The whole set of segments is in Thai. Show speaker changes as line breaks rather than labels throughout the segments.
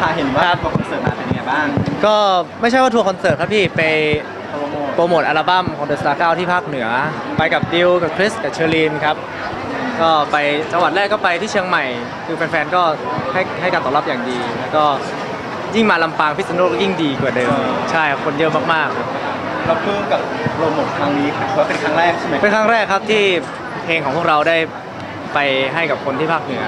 ค่ะเห็นว่าทัวร์คอนเสิร์ตมาเป็นยังไงบ้าง
ก็ไม่ใช่ว่าทัวร์คอนเสิร์ตครับพี่ไป
โปรโมท
โปรโมทอัลบั้มของ The Star 9ที่ภาคเหนือ ไปกับดิวกับคริสกับเชอรีนครับก็ไปจังหวัดแรกก็ไปที่เชียงใหม่ คือแฟนๆก็ให้ให้การตอบรับอย่างดี แล้วก็ยิ่งมาลำปางพิษณุโลกยิ่งดีกว่าเดิม ใช่ครับคนเยอะมากๆ
เราเพิ่งกับโปรโมทครั้งนี้ค่ะว่าเป็นครั้งแรกใช่ไหม
เป็นครั้งแรกครับที่เพลงของพวกเราได้ ไปให้กับคนที่ภาคเหนือ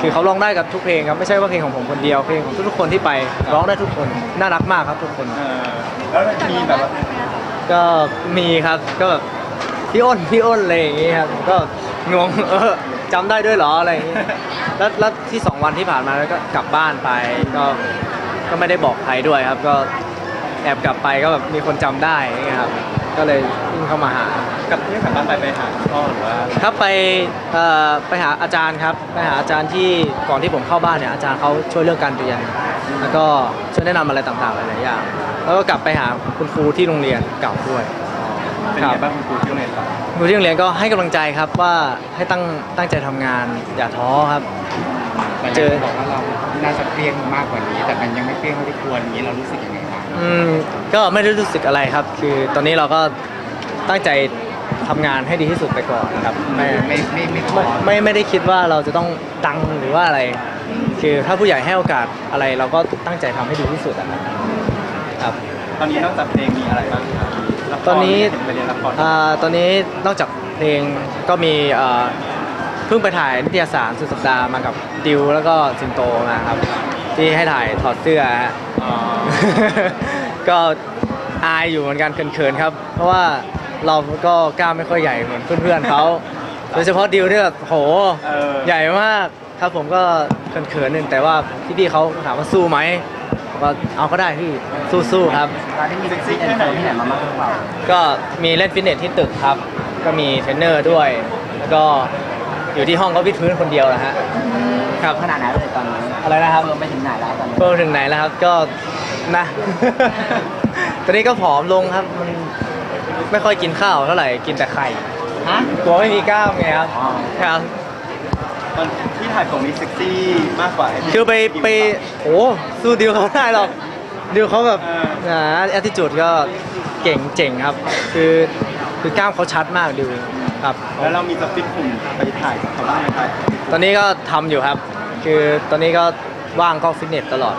คือเขาร้องได้กับทุกเพลงครับไม่ใช่ว่าเพลงของผมคนเดียวเพลงของทุกๆคนที่ไปร้องได้ทุกคนน่ารักมากครับทุกคน
เออแล้วมีแบบว่า
ก็มีครับก็แบบพี่อ้นพี่อ้นอะไรอย่างงี้ครับก็งงเออจำได้ด้วยเหรออะไรอย่างงี้แล้วแล้วที่สองวันที่ผ่านมาแล้วก็กลับบ้านไปก็ก็ไม่ได้บอกใครด้วยครับ ก็แอบกลับไปก็แบบมีคนจำได้อย่างเงี้ยครับ ก็เลยวิ่งเข้ามาหา
กับที่กลับบ้านไปไปหาพ่อหรือว่า
ครับไปเอ่อไปหาอาจารย์ครับไปหาอาจารย์ที่ก่อนที่ผมเข้าบ้านเนี่ยอาจารย์เขาช่วยเรื่องการเรียน แล้วก็ช่วยแนะนำอะไรต่างๆหลายๆอย่างแล้วก็กลับไปหาคุณครูที่โรงเรียนเก่าด้วย
เป็นยังไงบ้างคุณครูที่โรงเรียนต่อ
ครูที่โรงเรียนก็ให้กำลังใจครับว่าให้ตั้งตั้งใจทำงานอย่าท้อครับ
แต่
เจอ
บอกว่าเราน่าจะเปรี้ยงมากกว่านี้ แต่มันยังไม่เปรี้ยงเท่าที่ควรอย่างนี้เรารู้สึกยังไงบ้าง
อืมก็ไม่ได้รู้สึกอะไรครับ คือตอนนี้เราก็ตั้งใจ ทำงานให้ดีที่สุดไปก่อนครับไม่
ไม่ไม่ไม่ท้อ
ไม่ไม่ไม่ได้คิดว่าเราจะต้องดังหรือว่าอะไร คือถ้าผู้ใหญ่ให้โอกาสอะไรเราก็ตั้งใจทำให้ดีที่สุดอะครับครับ
ตอนนี้นอกจากเพลงมีอะไรบ้างครับละคร
ตอนนี้
เห็ไปเรียนละคร
อ่าตอนนี้นอกจากเพลงก็มีเอ่อเพิ่งไปถ่ายนิตยสารสุดสัปดาห์มากับดิวแล้วก็สิงโตมาครับ ที่ให้ถ่ายถอดเสื้อฮะ
อ๋อ
ก็อายอยู่เหมือนกันเขินๆครับ เพราะว่า เราก็กล้ามไม่ค่อยใหญ่เหมือนเพื่อนๆเขาโดยเฉพาะดิวที่แบบโห
เออ
ใหญ่มากครับผมก็เขินๆหนึ่งแต่ว่าพี่ๆเขาถามว่าสู้ไหมผมก็เอาก็ได้พี่สู้ๆครับ
ตอนนี้มีเซ็กซี่แอนด์โฟที่ไหนมาบ้างหรือเปล่า
ก็มีเล่นฟิตเนสที่ตึกครับ ก็มีเทรนเนอร์ด้วย แล้วก็อยู่ที่ห้องก็วิดพื้นคนเดียวนะฮะ ครับ
ขนาดไหนเลยตอนนี้
อะไรนะครับ
เพิ่มไปถึงไหนแล้วตอนนี้
เพิ่มถึงไหนแล้วครับ ก็นะ ตอนนี้ก็ผอมลงครับ มันไม่ค่อยกินข้าวเท่าไหร่ กินแต่ไข่
ฮะ
กลัวไม่มีกล้ามไงครับ
อ๋อ
ครับ
ตอนที่ถ่ายของนี้เซ็กซี่มากกว่า
คือไปไปโอ้สู้ดิวเขาไม่ได้หรอก ดิวเขาแบบ
เออ
อ่าแอตติจูดก็เก่งเจ๋งครับ คือคือกล้ามเขาชัดมากดิวครับ
แล้วเรามีสปิดหุ่นไปถ่ายกับเขาบ้างไหมครับ
ตอนนี้ก็ทำอยู่ครับ คือตอนนี้ก็ว่างก็ฟิตเนสตลอด